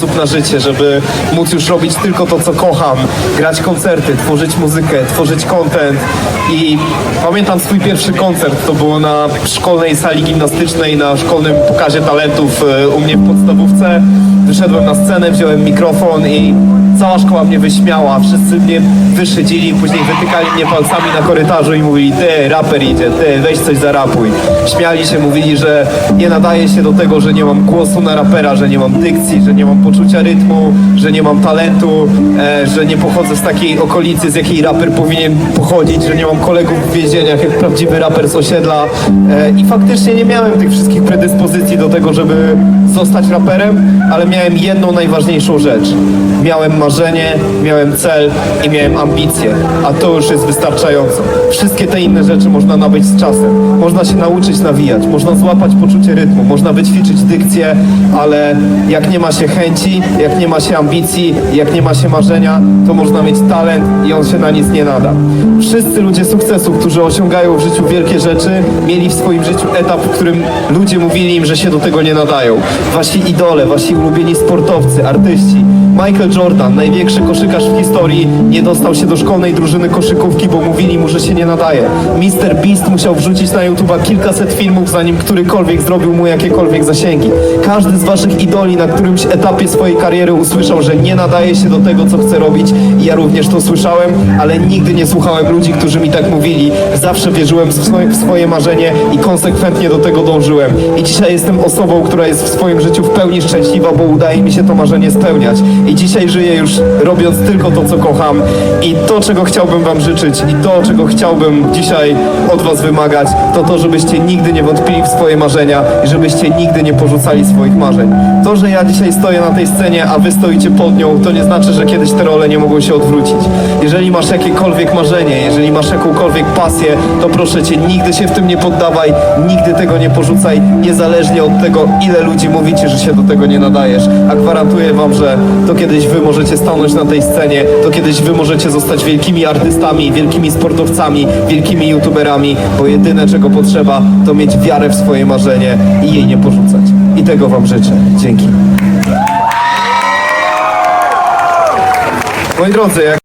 sposób na życie, żeby móc już robić tylko to, co kocham, grać koncerty, tworzyć muzykę, tworzyć content. I pamiętam swój pierwszy koncert, to było na szkolnej sali gimnastycznej, na szkolnym pokazie talentów e, u mnie w podstawówce. Wyszedłem na scenę, wziąłem mikrofon i cała szkoła mnie wyśmiała, wszyscy mnie wyszydzili, później wytykali mnie palcami na korytarzu i mówili, ty, raper idzie, ty, weź coś zarapuj. Śmiali się, mówili, że nie nadaje się do tego, że nie mam głosu na rapera, że nie mam dykcji, że nie mam poczucia rytmu, że nie mam talentu, e, że nie pochodzę z takiej okolicy, z jakiej raper powinien pochodzić, że nie mam kolegów w więzieniach jak prawdziwy raper z osiedla e, i faktycznie nie miałem tych wszystkich predyspozycji do tego, żeby zostać raperem, ale miałem jedną najważniejszą rzecz. Miałem marzenie, miałem cel i miałem ambicje, a to już jest wystarczająco. Wszystkie te inne rzeczy można nabyć z czasem. Można się nauczyć nawijać, można złapać poczucie rytmu, można wyćwiczyć dykcję, ale jak nie ma się chęci, jak nie ma się ambicji, jak nie ma się marzenia, to można mieć talent i on się na nic nie nada. Wszyscy ludzie sukcesu, którzy osiągają w życiu wielkie rzeczy, mieli w swoim życiu etap, w którym ludzie mówili im, że się do tego nie nadają. Wasi idole, wasi ulubieni sportowcy, artyści. Michael Jordan, największy koszykarz w historii, nie dostał się do szkolnej drużyny koszykówki, bo mówili mu, że się nie nadaje. Mr. Beast musiał wrzucić na YouTube'a kilkaset filmów, zanim którykolwiek zrobił mu jakiekolwiek zasięgi. Każdy z waszych idoli na którymś etapie swojej kariery usłyszał, że nie nadaje się do tego, co chce robić i ja również to słyszałem, ale nigdy nie słuchałem ludzi, którzy mi tak mówili. Zawsze wierzyłem w swoje, w swoje marzenie i konsekwentnie do tego dążyłem. I dzisiaj jestem osobą, która jest w swoim życiu w pełni szczęśliwa, bo udaje mi się to marzenie spełniać. I dzisiaj żyję już robiąc tylko to, co kocham i to, czego chciałbym wam życzyć i to, czego chciałbym dzisiaj od was wymagać, to to, żebyście nigdy nie wątpili w swoje marzenia i żebyście nigdy nie porzucali swoich marzeń. To, że ja dzisiaj stoję na tej scenie, a wy stoicie pod nią, to nie znaczy, że kiedyś te role nie mogą się odwrócić. Jeżeli masz jakiekolwiek marzenie, jeżeli masz jakąkolwiek pasję, to proszę cię, nigdy się w tym nie poddawaj, nigdy tego nie porzucaj, niezależnie od tego, ile ludzi mówicie, że się do tego nie nadajesz. A gwarantuję wam, że to kiedyś wy możecie stanąć na tej scenie, to kiedyś wy możecie zostać wielkimi artystami, wielkimi sportowcami, wielkimi youtuberami, bo jedyne czego potrzeba, to mieć wiarę w swoje marzenie i jej nie porzucać. I tego wam życzę. Dzięki. Moi drodzy, jak